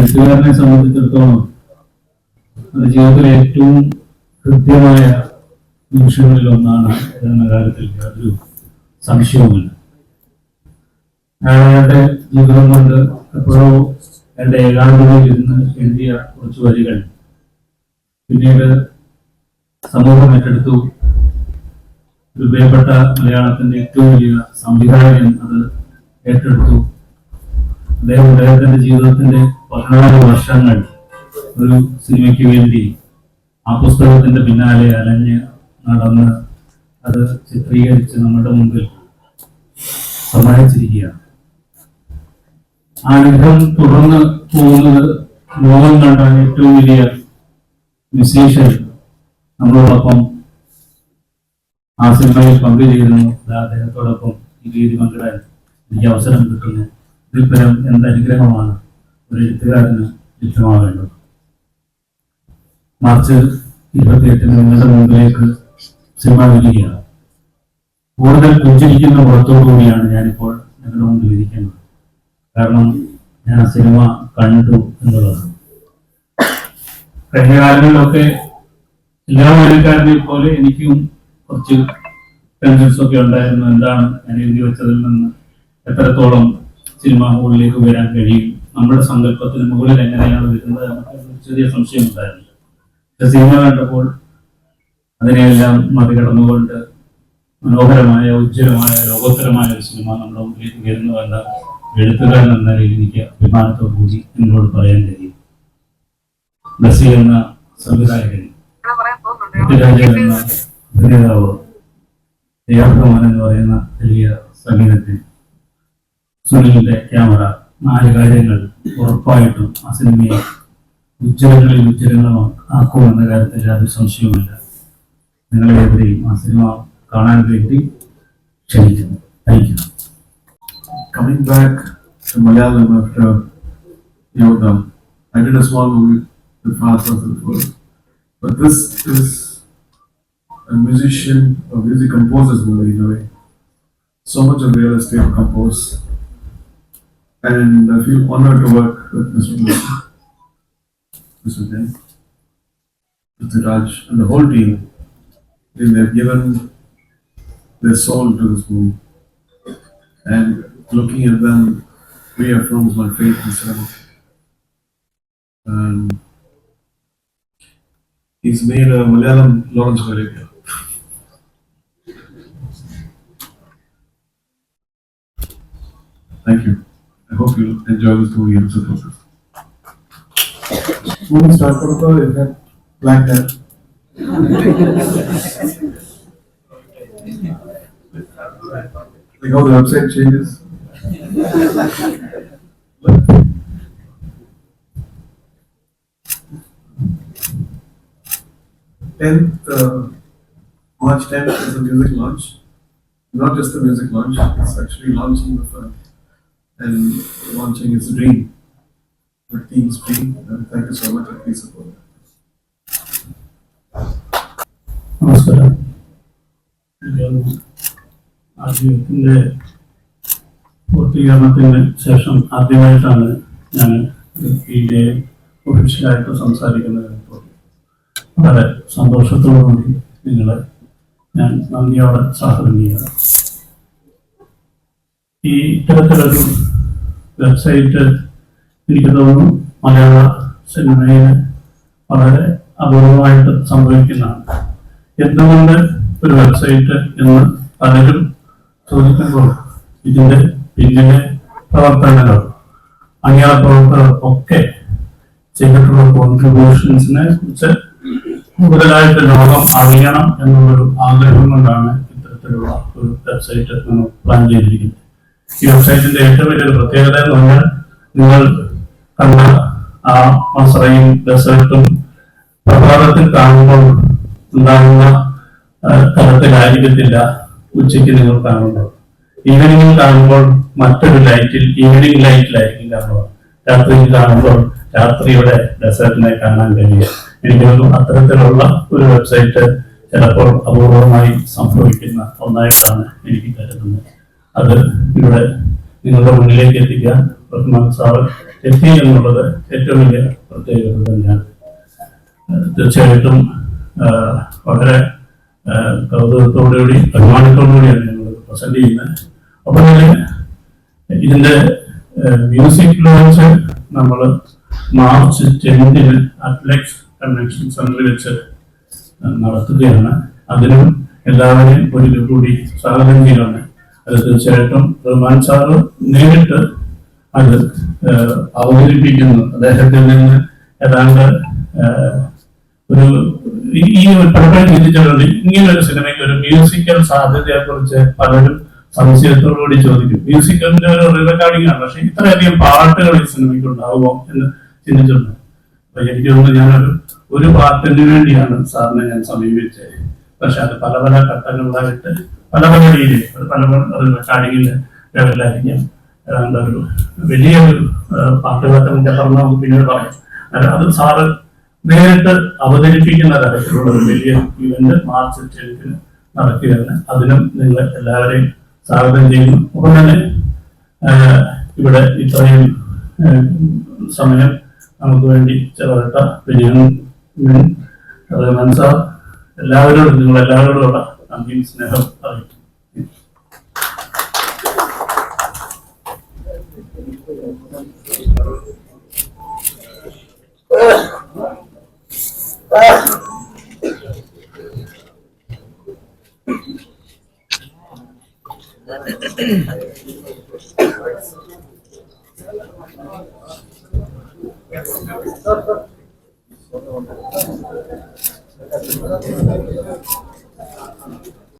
എഴുത്തുകാരനെ സംബന്ധിച്ചിടത്തോളം അത് ജീവിതത്തിലെ ഏറ്റവും കൃത്യമായ നിമിഷങ്ങളിൽ ഒന്നാണ് എന്ന കാര്യത്തിൽ യാതൊരു സംശയവുമില്ല. അയാളുടെ ജീവിതം കൊണ്ട് എപ്പോഴോ എന്റെ ഏകാന്തതയിൽ ഇരുന്ന് എഴുതിയ കുറച്ച് വരികൾ പിന്നീട് സമൂഹം ഏറ്റെടുത്തു. ഒരു പ്രിയപ്പെട്ട മലയാളത്തിന്റെ ഏറ്റവും വലിയ സംവിധായകൻ അത് ഏറ്റെടുത്തു. അദ്ദേഹം അദ്ദേഹത്തിന്റെ ജീവിതത്തിന്റെ പതിനാല് വർഷങ്ങൾ ഒരു സിനിമയ്ക്ക് വേണ്ടി ആ പുസ്തകത്തിന്റെ പിന്നാലെ അലഞ്ഞ് നടന്ന് അത് ചിത്രീകരിച്ച് നമ്മുടെ മുമ്പിൽ സമ്മാനിച്ചിരിക്കുകയാണ്. ആ യുദ്ധം തുടർന്ന് പോകുന്നത് ലോകം കണ്ട ഏറ്റവും വലിയ വിശേഷം നമ്മളോടൊപ്പം ആ സിനിമയിൽ പങ്കുചേരുന്നു. അദ്ദേഹത്തോടൊപ്പം ഈ രീതി പങ്കിടാൻ എനിക്ക് അവസരം കിട്ടുന്നു. പരം എന്ത് അനുഗ്രഹമാണ് ഒരു എഴുത്തുകാരന് ലഭ്യമാവേണ്ടത് മാർച്ച് ഇരുപത്തിയെട്ടിന് നിങ്ങളുടെ മുമ്പിലേക്ക് സിനിമ വരികയാണ്. കൂടുതൽ പുഞ്ചിരിക്കുന്ന പുറത്തോടുകൂടിയാണ് ഞാനിപ്പോൾ നിങ്ങളുടെ മുമ്പിൽ ഇരിക്കുന്നത്. കാരണം ഞാൻ ആ സിനിമ കണ്ടു എന്നുള്ളതാണ്. കഴിഞ്ഞ കാലങ്ങളിലൊക്കെ എല്ലാ വായനക്കാരനെയും പോലെ എനിക്കും കുറച്ച് ടെൻഷൻസ് ഒക്കെ ഉണ്ടായിരുന്നു. എന്താണ് ഞാൻ എഴുതി വെച്ചതിൽ നിന്ന് എത്രത്തോളം സിനിമ ഹോളിലേക്ക് വരാൻ കഴിയും. നമ്മുടെ സങ്കല്പത്തിന് മുകളിൽ എങ്ങനെയാണ് വരുന്നത് ചെറിയ സംശയം ഉണ്ടായിരുന്നു. സിനിമ കണ്ടപ്പോൾ അതിനെയെല്ലാം മറികടന്നുകൊണ്ട് മനോഹരമായ ഉജ്ജ്വലമായ ലോകോത്തരമായ ഒരു സിനിമ നമ്മുടെ മുമ്പിലേക്ക് വരുന്നു എന്ന എഴുത്തുകാരൻ എന്ന നിലയിൽ എനിക്ക് അഭിമാനത്തോടു കൂടി എന്നോട് പറയാൻ കഴിയും. ബസി എന്ന സംവിധായകൻ പൃഥ്വിരാജൻ എന്ന അഭിനേതാവ് ജയാബ്രഹ്മാൻ എന്ന് പറയുന്ന വലിയ സംഗീതത്തിൽ സുനിലിന്റെ ക്യാമറ നാല് കാര്യങ്ങൾ ഉറപ്പായിട്ടും ആ സിനിമയെ ഉജ്ജ്വലങ്ങളിൽ ഉജ്ജ്വലങ്ങളാക്കും എന്ന കാര്യത്തിൽ യാതൊരു സംശയവുമില്ല. നിങ്ങളേവരെയും ആ സിനിമ കാണാൻ വേണ്ടി ക്ഷണിക്കുന്നു. അയക്കുന്നു കമ്മിങ് ബാക്ക് മലയാളം യോഗം I did a small movie the fast of the world but this is a musician or music composers movie so much of real estate And I feel honored to work with Mr. Wilson, Mr. Jain, Mr. Raj, and the whole team. They have given their soul to this movie. And looking at them reaffirms my faith in cinema. Um, and he's made a Malayalam Lawrence of Arabia. Thank you. I hope you enjoy this two years of process. Moving start protocol is that like that. like how the website changes. Tenth uh, March tenth is a music launch. Not just the music launch; it's actually launching the. a And launching his dream. The team's dream, and thank you so much for your support. നമസ്കാരം എനിക്ക് ആ ജീവിതത്തിന്റെ പൂർത്തീകരണത്തിന് ശേഷം ആദ്യമായിട്ടാണ് ഞാൻ ഇതിന്റെ ഒഫീഷ്യലായിട്ട് സംസാരിക്കുന്നത് വളരെ സന്തോഷത്തോടുകൂടി നിങ്ങളെ ഞാൻ നന്ദിയോടെ സഹകരണീയ ഈ ഇത്തരത്തിലൊരു വെബ്സൈറ്റ് എനിക്ക് തോന്നുന്നു മലയാള സിനിമയിൽ വളരെ അപൂർവമായിട്ട് സംഭവിക്കുന്നതാണ്. എന്തുകൊണ്ട് ഒരു വെബ്സൈറ്റ് എന്ന് പലരും ചോദിക്കുമ്പോൾ ഇതിന്റെ പിന്നിലെ പ്രവർത്തനങ്ങൾ അണിയറ പ്രവർത്തകർ ഒക്കെ ചെയ്തിട്ടുള്ള കോൺട്രിബ്യൂഷൻസിനെ കുറിച്ച് കൂടുതലായിട്ട് ലോകം അറിയണം എന്നുള്ളൊരു ആഗ്രഹം കൊണ്ടാണ് ഇത്തരത്തിലുള്ള ഒരു വെബ്സൈറ്റ് നമ്മൾ പ്ലാൻ ചെയ്തിരിക്കുന്നത്. ഈ വെബ്സൈറ്റിന്റെ ഏറ്റവും വലിയൊരു പ്രത്യേകത എന്ന് പറഞ്ഞാൽ നിങ്ങൾ കണ്ട ആ മസറയും ഡെസേർട്ടും പ്രഭാതത്തിൽ കാണുമ്പോൾ ഉണ്ടാകുന്ന തരത്തിലായിരിക്കത്തില്ല ഉച്ചയ്ക്ക് നിങ്ങൾ കാണുമ്പോൾ ഈവനിങ്ങിൽ കാണുമ്പോൾ മറ്റൊരു ലൈറ്റിൽ ഈവനിങ് ലൈറ്റിലായിരിക്കും കാണുക രാത്രിയിൽ കാണുമ്പോൾ രാത്രിയുടെ ഡെസേർട്ടിനെ കാണാൻ കഴിയുക എനിക്ക് തോന്നുന്നു അത്തരത്തിലുള്ള ഒരു വെബ്സൈറ്റ് ചിലപ്പോൾ അപൂർവമായി സംഭവിക്കുന്ന ഒന്നായിട്ടാണ് എനിക്ക് കരുതുന്നത്. അത് ഇവിടെ നിങ്ങളുടെ മുന്നിലേക്ക് എത്തിക്കാൻ റഹ്മാൻ സാറ് എത്തി എന്നുള്ളത് ഏറ്റവും വലിയ പ്രത്യേകത തന്നെയാണ്. തീർച്ചയായിട്ടും വളരെ കൗതുകത്തോടുകൂടി അഭിമാനത്തോടുകൂടിയാണ് ഞങ്ങൾ പ്രസന്റ് ചെയ്യുന്നത്. അപ്പോൾ തന്നെ ഇതിന്റെ മ്യൂസിക് ലോഞ്ച് നമ്മൾ മാർച്ച് ടെൻത്തിന് അത്ലറ്റിക്സ് കൺവെൻഷൻ സെന്ററിൽ വെച്ച് നടത്തുകയാണ്. അതിനും എല്ലാവരെയും ഒരിക്കൽ കൂടി സ്വാഗതം ചെയ്യുകയാണ് അത് തീർച്ചയായിട്ടും റഹ്മാൻ സാറ് നേരിട്ട് അത് അവതരിപ്പിക്കുന്നു. അദ്ദേഹത്തിൽ നിന്ന് ഏതാണ്ട് ഒരു ഈ- ഒരു പലപ്പോഴും ചിന്തിച്ചിട്ടുണ്ട് ഇങ്ങനെ ഒരു സിനിമയ്ക്ക് ഒരു മ്യൂസിക്കൽ സാധ്യതയെ കുറിച്ച് പലരും സംശയത്തോടുകൂടി ചോദിക്കും. മ്യൂസിക്കലിന്റെ ഒരു റെക്കോർഡിംഗ് ആണ് പക്ഷെ ഇത്രയധികം പാട്ടുകൾ ഈ സിനിമയ്ക്ക് ഉണ്ടാവുമോ എന്ന് ചിന്തിച്ചിട്ടുണ്ട്. അപ്പൊ എനിക്ക് തോന്നുന്നു ഞാനൊരു ഒരു പാട്ടിന് വേണ്ടിയാണ് സാറിനെ ഞാൻ സമീപിച്ചത്. പക്ഷെ അത് പല പല ഘട്ടങ്ങളിലായിട്ട് പല പല രീതിയിൽ പല പല റെക്കോർഡിങ്ങിന്റെ ലെവലിലായിരിക്കാം ഒരു വലിയൊരു ഒരു നമുക്ക് പറഞ്ഞാൽ നമുക്ക് പിന്നീട് പറയാം. അത് സാറ് നേരിട്ട് അവതരിപ്പിക്കുന്ന തരത്തിലുള്ള ഒരു വലിയ ഇവന്റ് മാർച്ച് ടെൻത്തിന് നടക്കുകയാണ്. അതിനും നിങ്ങൾ എല്ലാവരെയും സ്വാഗതം ചെയ്യുന്നു. ഒപ്പം തന്നെ ഇവിടെ ഇത്രയും സമയം നമുക്ക് വേണ്ടി ചെലവിട്ട റഹ്മാൻ സാർ എല്ലാവരോടും നിങ്ങൾ అందిన స్నేహం Thank you. Thank you.